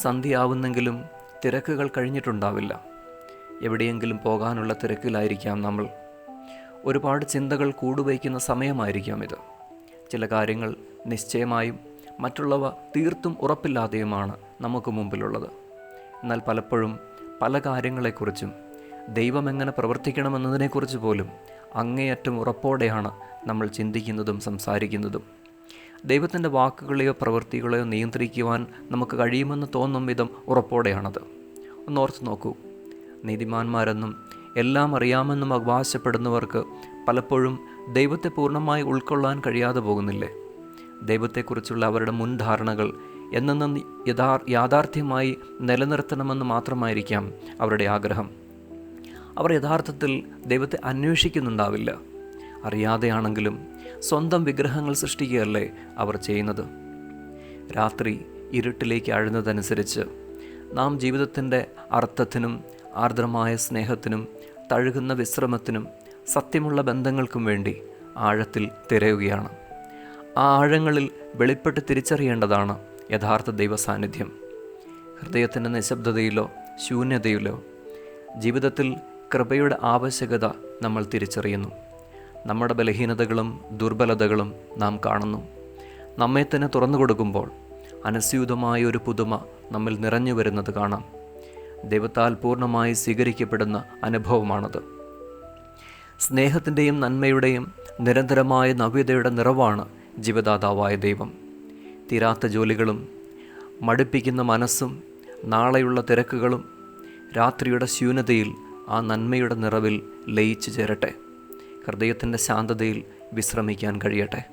സന്ധ്യയാവുന്നെങ്കിലും തിരക്കുകൾ കഴിഞ്ഞിട്ടുണ്ടാവില്ല. എവിടെയെങ്കിലും പോകാനുള്ള തിരക്കിലായിരിക്കാം നമ്മൾ. ഒരുപാട് ചിന്തകൾ കൂടുവയ്ക്കുന്ന സമയമായിരിക്കാം ഇത്. ചില കാര്യങ്ങൾ നിശ്ചയമായും മറ്റുള്ളവ തീർത്തും ഉറപ്പില്ലാതെയുമാണ് നമുക്ക് മുമ്പിലുള്ളത്. എന്നാൽ പലപ്പോഴും പല കാര്യങ്ങളെക്കുറിച്ചും ദൈവം എങ്ങനെ പ്രവർത്തിക്കണമെന്നതിനെക്കുറിച്ച് പോലും അങ്ങേയറ്റം ഉറപ്പോടെയാണ് നമ്മൾ ചിന്തിക്കുന്നതും സംസാരിക്കുന്നതും. ദൈവത്തിന്റെ വാക്കുകളെയോ പ്രവൃത്തികളെയോ നിയന്ത്രിക്കുവാൻ നമുക്ക് കഴിയുമെന്ന് തോന്നും വിധം ഉറപ്പോടെയാണത്. ഒന്നോർത്ത് നോക്കൂ. നീതിമാന്മാരെന്നും എല്ലാം അറിയാമെന്നും അവകാശപ്പെടുന്നവർക്ക് പലപ്പോഴും ദൈവത്തെ പൂർണമായി ഉൾക്കൊള്ളാൻ കഴിയാതെ പോകുന്നില്ലേ? ദൈവത്തെക്കുറിച്ചുള്ള അവരുടെ മുൻധാരണകൾ എന്നെന്നും യഥാർ യാഥാർത്ഥ്യമായി നിലനിർത്തണമെന്ന് മാത്രമായിരിക്കാം അവരുടെ ആഗ്രഹം. അവർ യഥാർത്ഥത്തിൽ ദൈവത്തെ അന്വേഷിക്കുന്നുണ്ടാവില്ല. അറിയാതെയാണെങ്കിലും സ്വന്തം വിഗ്രഹങ്ങൾ സൃഷ്ടിക്കുകയല്ലേ അവർ ചെയ്യുന്നത്. രാത്രി ഇരുട്ടിലേക്ക് അഴുന്നതനുസരിച്ച് നാം ജീവിതത്തിന്റെ അർത്ഥത്തിനും ആർദ്രമായ സ്നേഹത്തിനും തഴുകുന്ന വിശ്രമത്തിനും സത്യമുള്ള ബന്ധങ്ങൾക്കും വേണ്ടി ആഴത്തിൽ തിരയുകയാണ്. ആ ആഴങ്ങളിൽ വെളിപ്പെട്ട് തിരിച്ചറിയേണ്ടതാണ് യഥാർത്ഥ ദൈവ സാന്നിധ്യം ഹൃദയത്തിന്റെ നിശബ്ദതയിലോ ശൂന്യതയിലോ ജീവിതത്തിൽ കൃപയുടെ ആവശ്യകത നമ്മൾ തിരിച്ചറിയുന്നു. നമ്മുടെ ബലഹീനതകളും ദുർബലതകളും നാം കാണുന്നു. നമ്മെ തന്നെ തുറന്നു കൊടുക്കുമ്പോൾ അനസ്യൂതമായ ഒരു പുതുമ നമ്മിൽ നിറഞ്ഞു വരുന്നത് കാണാം. ദൈവത്താൽ പൂർണമായി സ്വീകരിക്കപ്പെടുന്ന അനുഭവമാണത്. സ്നേഹത്തിന്റെയും നന്മയുടെയും നിരന്തരമായ നവ്യതയുടെ നിറവാണ് ജീവദാതാവായ ദൈവം. തീരാത്ത ജോലികളും മടുപ്പിക്കുന്ന മനസ്സും നാളെയുള്ള തിരക്കുകളും രാത്രിയുടെ ശൂന്യതയിൽ ആ നന്മയുടെ നിറവിൽ ലയിച്ചു ചേരട്ടെ. ഹൃദയത്തിന്റെ ശാന്തതയിൽ വിശ്രമിക്കാൻ കഴിയട്ടെ.